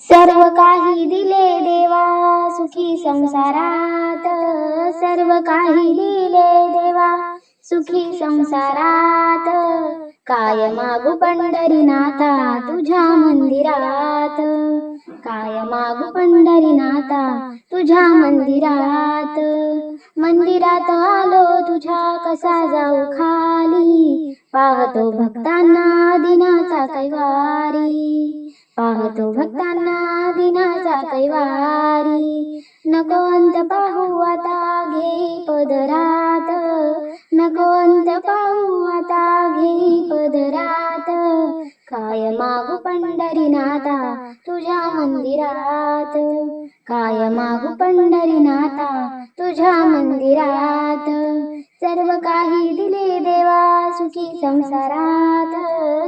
सर्व काही दिले देवा सुखी संसारात. सर्व काही दिले देवा सुखी संसारात. काय मागू पंढरीनाथा तुझ्या मंदिरात? काय मागू पंढरीनाथा तुझ्या मंदिरात? मंदिरात आलो तुझ्या कसा जाऊ खाली? पाहतो भक्तांना दिनाचा कैवारी. पाहतो भक्तांना वारी कैवारी नको अंत पाहू आता घे पदरात। नको अंत पाहू आता घे पदरात। काय मागू पंढरीनाथा तुझ्या मंदिरात? काय मागू पंढरीनाथा तुझ्या मंदिरात? सर्व काही दिले देवा सुखी संसारात।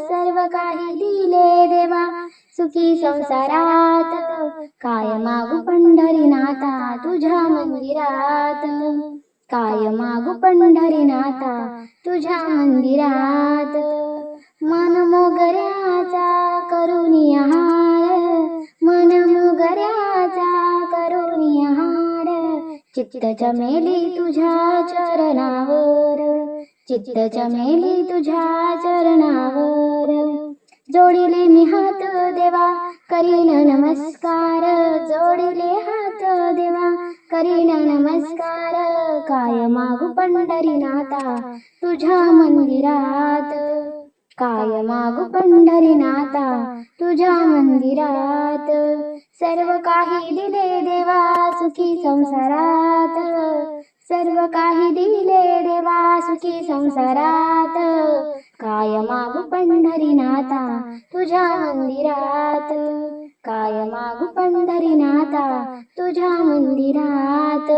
सर्व काही दिले देवा सुखी संसारात. काय मागू पंढरीनाथा तुझ्या मंदिरात. काय मागू पंढरीनाथा तुझ्या मंदिरात. मन मोगऱ्याचा करुणी हार मन मोगऱ्याचा करुणी हार चित्त चमेली तुझ्या चरणावर. चित्त चमेली तुझ्या चरणावर. जोडिले मी हात देवा करीन नमस्कार. जोडिले हात देवा करीन नमस्कार. काय मागू पंढरीनाथा तुझ्या मंदिरात. काय मागू पंढरीनाथा तुझ्या मंदिरात. सर्व काही दिले देवा सुखी संसारात. सर्व काही दिले देवा सुखी संसारात. काय मागू पंढरीनाथा तुझ्या मंदिरात. काय मागू पंढरीनाथा तुझ्या मंदिरात.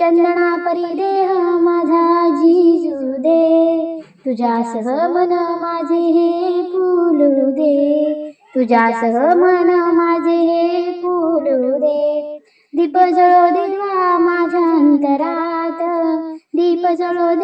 चंदना परिदेह माझा जिजू दे. तुझ्यासह मन माझे हे फुलू दे. तुझ्यासह मन माझे हे फुलू दे. दीप जळो देवा माझ्या अंतरात. दीप जळो देवा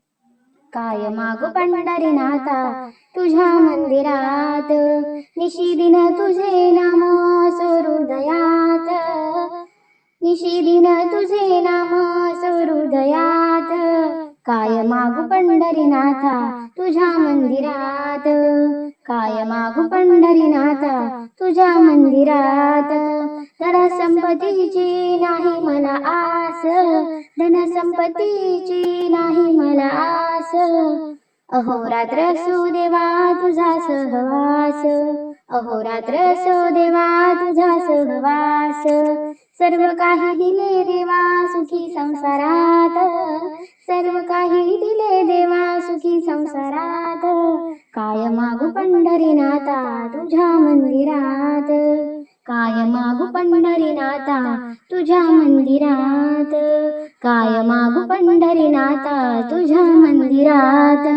काय मागू पंढरीनाथा तुझ्या मंदिरात निशिदिन तुझे नाम हृदयात निशिदिन तुझे नाम हृदयात काय मागू पंढरीनाथा तुझ्या मंदिरात. काय मागू पंढरीनाथा तुझ्या मंदिरात धन संपत्तीची नाही मला आस. धन संपत्तीची नाही मला आस. अहोरात्र असो देवा तुझा सहवास. अहोरात्र असो देवा तुझा सहवास. सर्व काही दिले देवा सुखी संसारात. सर्व काही दिले देवा सुखी संसारात. काय मागू पंढरीनाथा तुझ्या मंदिरात. काय मागू पंढरीनाथा तुझ्या मंदिरात. काय मागू पंढरीनाथा तुझ्या मंदिरात.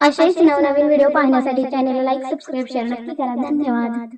असेच नवनवीन व्हिडिओ पाहण्यासाठी चॅनलला लाईक सबस्क्राईब शेअर नक्की करा. धन्यवाद.